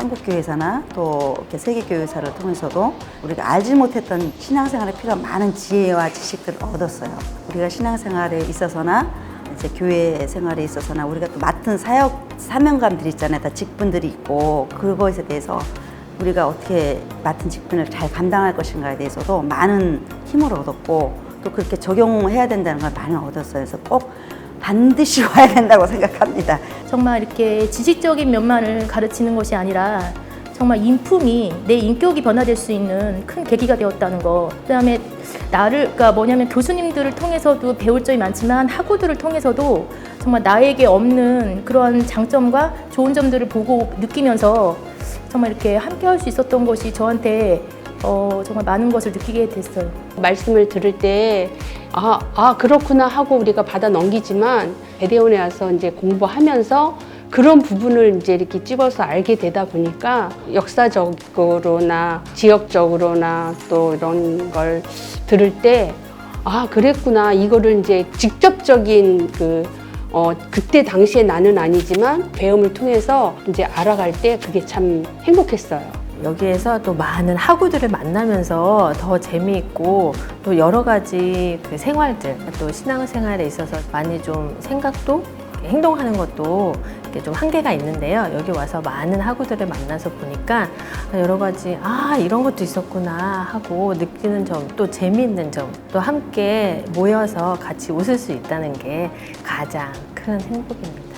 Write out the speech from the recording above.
대학교에서나 또 이렇게 세계 교회사를 통해서도 우리가 알지 못했던 신앙생활에 필요한 많은 지혜와 지식들을 얻었어요. 우리가 신앙생활에 있어서나 이제 교회 생활에 있어서나 우리가 또 맡은 사역 사명감들이 있잖아요. 다 직분들이 있고 그것에 대해서 우리가 어떻게 맡은 직분을 잘 감당할 것인가에 대해서도 많은 힘을 얻었고 또 그렇게 적용해야 된다는 걸 많이 얻었어요. 그래서 꼭 반드시 와야 된다고 생각합니다. 정말 이렇게 지식적인 면만을 가르치는 것이 아니라 정말 인품이 내 인격이 변화될 수 있는 큰 계기가 되었다는 거. 그다음에 나를 그러니까 뭐냐면 교수님들을 통해서도 배울 점이 많지만 학우들을 통해서도 정말 나에게 없는 그런 장점과 좋은 점들을 보고 느끼면서 정말 이렇게 함께 할 수 있었던 것이 저한테 어, 정말 많은 것을 느끼게 됐어요. 말씀을 들을 때, 아, 아, 그렇구나 하고 우리가 받아 넘기지만, 대대원에 와서 이제 공부하면서 그런 부분을 이제 이렇게 집어서 알게 되다 보니까 역사적으로나 지역적으로나 또 이런 걸 들을 때, 아, 그랬구나. 이거를 이제 직접적인 그, 어, 그때 당시에 나는 아니지만 배움을 통해서 이제 알아갈 때 그게 참 행복했어요. 여기에서 또 많은 학우들을 만나면서 더 재미있고 또 여러 가지 그 생활들 또 신앙생활에 있어서 많이 좀 생각도 행동하는 것도 이렇게 좀 한계가 있는데요. 여기 와서 많은 학우들을 만나서 보니까 여러 가지 아 이런 것도 있었구나 하고 느끼는 점 또 재미있는 점 또 함께 모여서 같이 웃을 수 있다는 게 가장 큰 행복입니다.